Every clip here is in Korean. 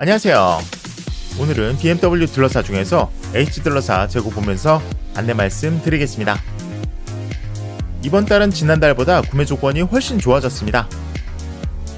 안녕하세요. 오늘은 BMW 딜러사 중에서 H 딜러사 재고 보면서 안내 말씀 드리겠습니다. 이번 달은 지난달보다 구매 조건이 훨씬 좋아졌습니다.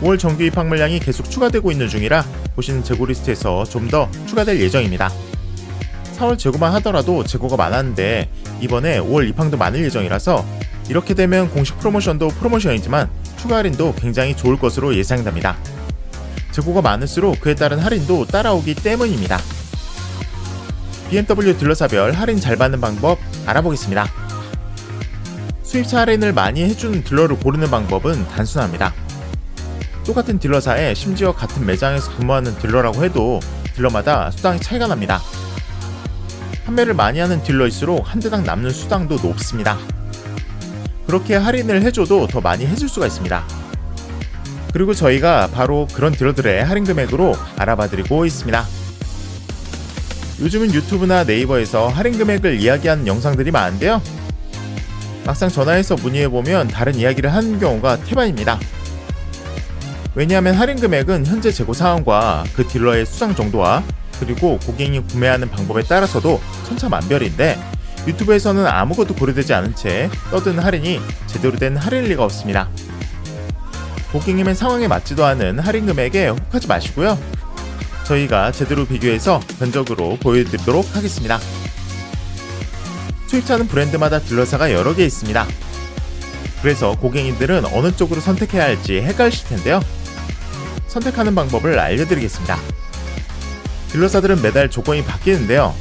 5월 정규 입항 물량이 계속 추가되고 있는 중이라 보시는 재고 리스트에서 좀 더 추가될 예정입니다. 4월 재고만 하더라도 재고가 많았는데 이번에 5월 입항도 많을 예정이라서 이렇게 되면 공식 프로모션도 프로모션이지만 추가 할인도 굉장히 좋을 것으로 예상됩니다. 재고가 많을수록 그에 따른 할인도 따라오기 때문입니다. BMW 딜러사별 할인 잘 받는 방법 알아보겠습니다. 수입차 할인을 많이 해주는 딜러를 고르는 방법은 단순합니다. 똑같은 딜러사에 심지어 같은 매장에서 근무하는 딜러라고 해도 딜러마다 수당이 차이가 납니다. 판매를 많이 하는 딜러일수록 한 대당 남는 수당도 높습니다. 그렇게 할인을 해줘도 더 많이 해줄 수가 있습니다. 그리고 저희가 바로 그런 딜러들의 할인 금액으로 알아봐드리고 있습니다. 요즘은 유튜브나 네이버에서 할인 금액을 이야기하는 영상들이 많은데요. 막상 전화해서 문의해보면 다른 이야기를 하는 경우가 태반입니다. 왜냐하면 할인 금액은 현재 재고 상황과 그 딜러의 수상 정도와 그리고 고객이 구매하는 방법에 따라서도 천차만별인데 유튜브에서는 아무것도 고려되지 않은 채 떠드는 할인이 제대로 된 할인일 리가 없습니다. 고객님의 상황에 맞지도 않은 할인 금액에 혹하지 마시고요. 저희가 제대로 비교해서 견적으로 보여드리도록 하겠습니다. 수입차는 브랜드마다 딜러사가 여러 개 있습니다. 그래서 고객님들은 어느 쪽으로 선택해야 할지 헷갈리실 텐데요. 선택하는 방법을 알려드리겠습니다. 딜러사들은 매달 조건이 바뀌는데요.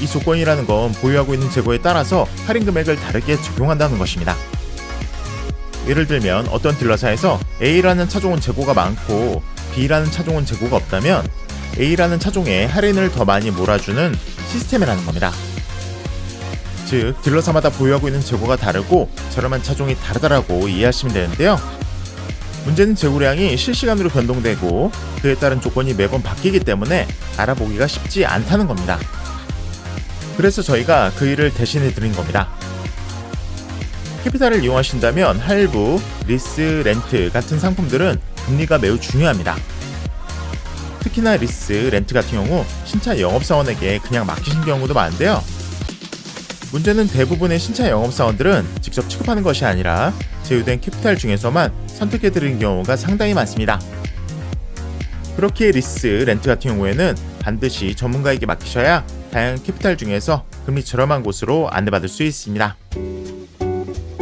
이 조건이라는 건 보유하고 있는 재고에 따라서 할인 금액을 다르게 적용한다는 것입니다. 예를 들면 어떤 딜러사에서 A라는 차종은 재고가 많고 B라는 차종은 재고가 없다면 A라는 차종에 할인을 더 많이 몰아주는 시스템이라는 겁니다. 즉 딜러사마다 보유하고 있는 재고가 다르고 저렴한 차종이 다르다라고 이해하시면 되는데요. 문제는 재고량이 실시간으로 변동되고 그에 따른 조건이 매번 바뀌기 때문에 알아보기가 쉽지 않다는 겁니다. 그래서 저희가 그 일을 대신해 드린 겁니다. 캐피탈을 이용하신다면 할부, 리스, 렌트 같은 상품들은 금리가 매우 중요합니다. 특히나 리스, 렌트 같은 경우 신차 영업사원에게 그냥 맡기신 경우도 많은데요. 문제는 대부분의 신차 영업사원들은 직접 취급하는 것이 아니라 제휴된 캐피탈 중에서만 선택해드리는 경우가 상당히 많습니다. 그렇게 리스, 렌트 같은 경우에는 반드시 전문가에게 맡기셔야 다양한 캐피탈 중에서 금리 저렴한 곳으로 안내받을 수 있습니다.